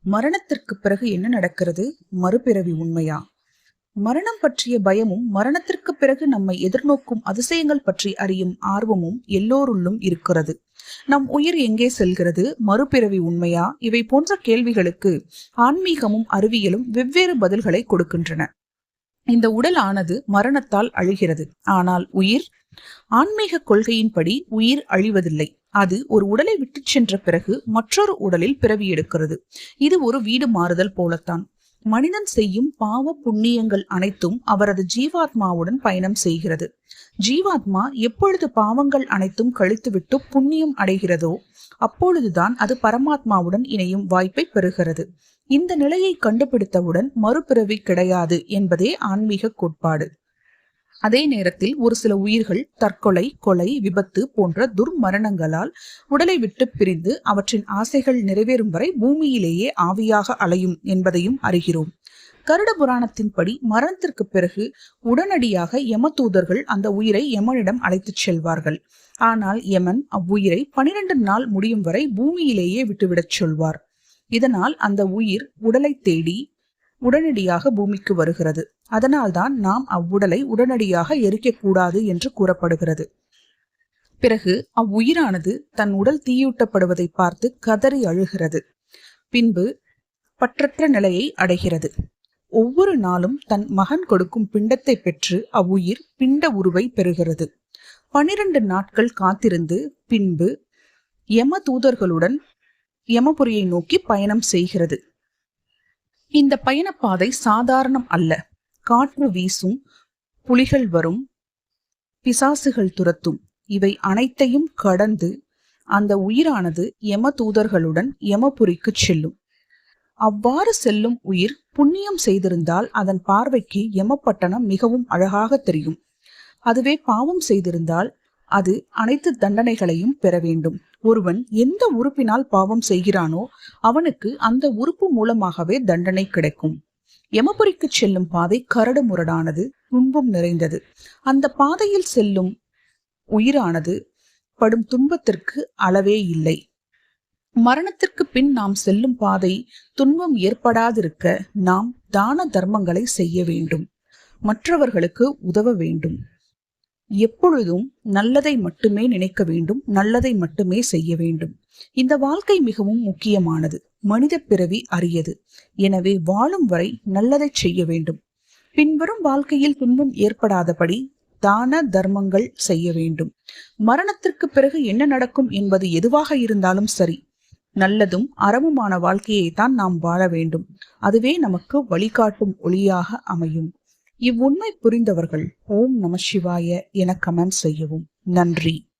மரணத்திற்கு பிறகு என்ன நடக்கிறது? மறுபிறவி உண்மையா? மரணம் பற்றிய பயமும் மரணத்திற்கு பிறகு நம்மை எதிர்நோக்கும் அதிசயங்கள் பற்றி அறியும் ஆர்வமும் எல்லோருள்ளும் இருக்கிறது. நம் உயிர் எங்கே செல்கிறது? மறுபிறவி உண்மையா? இவை போன்ற கேள்விகளுக்கு ஆன்மீகமும் அறிவியலும் வெவ்வேறு பதில்களை கொடுக்கின்றன. இந்த உடல் ஆனது மரணத்தால் அழிகிறது. ஆனால் உயிர் ஆன்மீக கொள்கையின்படி உயிர் அழிவதில்லை. அது ஒரு உடலை விட்டுச் சென்ற பிறகு மற்றொரு உடலில் பிறவி எடுக்கிறது. இது ஒரு வீடு மாறுதல் போலத்தான். மனிதன் செய்யும் பாவ புண்ணியங்கள் அனைத்தும் அவரது ஜீவாத்மாவுடன் பயணம் செய்கிறது. ஜீவாத்மா எப்பொழுது பாவங்கள் அனைத்தும் கழித்துவிட்டு புண்ணியம் அடைகிறதோ அப்பொழுதுதான் அது பரமாத்மாவுடன் இணையும் வாய்ப்பை பெறுகிறது. இந்த நிலையை கண்டுபிடித்தவுடன் மறுபிறவி கிடையாது என்பதே ஆன்மீக கோட்பாடு. அதே நேரத்தில் ஒரு சில உயிர்கள் தற்கொலை கொலை விபத்து போன்ற துர்மரணங்களால் உடலை விட்டு பிரிந்து அவற்றின் ஆசைகள் நிறைவேறும் வரை பூமியிலேயே ஆவியாக அலையும் என்பதையும் அறிகிறோம். கருட புராணத்தின்படி மரணத்திற்கு பிறகு உடனடியாக யம தூதர்கள் அந்த உயிரை யமனிடம் அழைத்துச் செல்வார்கள். ஆனால் யமன் அவ்வுயிரை பனிரெண்டு நாள் முடியும் வரை பூமியிலேயே விட்டுவிடச் சொல்வார். இதனால் அந்த உயிர் உடலை தேடி உடனடியாக பூமிக்கு வருகிறது. அதனால்தான் நாம் அவ்வுடலை உடனடியாக எரிக்கக்கூடாது என்று கூறப்படுகிறது. பிறகு அவ்வுயிரானது தன் உடல் தீயூட்டப்படுவதை பார்த்து கதறி அழுகிறது. பின்பு பற்றற்ற நிலையை அடைகிறது. ஒவ்வொரு நாளும் தன் மகன் கொடுக்கும் பிண்டத்தை பெற்று அவ்வுயிர் பிண்ட உருவை பெறுகிறது. பனிரெண்டு நாட்கள் காத்திருந்து பின்பு யம தூதர்களுடன் யமபுரியை நோக்கி பயணம் செய்கிறது. இந்த பயணப்பாதை சாதாரணம் அல்ல. காற்று வீசும் புலிகள் வரும் பிசாசுகள் துரத்தும். இவை அனைத்தையும் கடந்து அந்த உயிரானது யம தூதர்களுடன் யமபுரிக்கு செல்லும். அவ்வாறு செல்லும் உயிர் புண்ணியம் செய்திருந்தால் அதன் பார்வைக்கு யமப்பட்டணம் மிகவும் அழகாக தெரியும். அதுவே பாவம் செய்திருந்தால் அது அனைத்து தண்டனைகளையும் பெற வேண்டும். ஒருவன் எந்த உறுப்பினால் பாவம் செய்கிறானோ அவனுக்கு அந்த உறுப்பு மூலமாகவே தண்டனை கிடைக்கும். யமபுரிக்கு செல்லும் பாதை கரடு முரடானது துன்பம் நிறைந்தது. அந்த பாதையில் செல்லும் உயிரானது படும் துன்பத்திற்கு அளவே இல்லை. மரணத்திற்கு பின் நாம் செல்லும் பாதை துன்பம் ஏற்படாதிருக்க நாம் தான தர்மங்களை செய்ய வேண்டும். மற்றவர்களுக்கு உதவ வேண்டும். எப்பொழுதும் நல்லதை மட்டுமே நினைக்க வேண்டும் நல்லதை மட்டுமே செய்ய வேண்டும். இந்த வாழ்க்கை மிகவும் முக்கியமானது மனித பிறவி அரியது. எனவே வாழும் வரை நல்லதை செய்ய வேண்டும். பின்வரும் வாழ்க்கையில் துன்பம் ஏற்படாதபடி தான தர்மங்கள் செய்ய வேண்டும். மரணத்திற்கு பிறகு என்ன நடக்கும் என்பது எதுவாக இருந்தாலும் சரி நல்லதும் அறமுமான வாழ்க்கையை தான் நாம் வாழ வேண்டும். அதுவே நமக்கு வழிகாட்டும் ஒளியாக அமையும். இவ்வுண்மை புரிந்தவர்கள் ஓம் நம சிவாய என கமெண்ட் செய்யவும். நன்றி.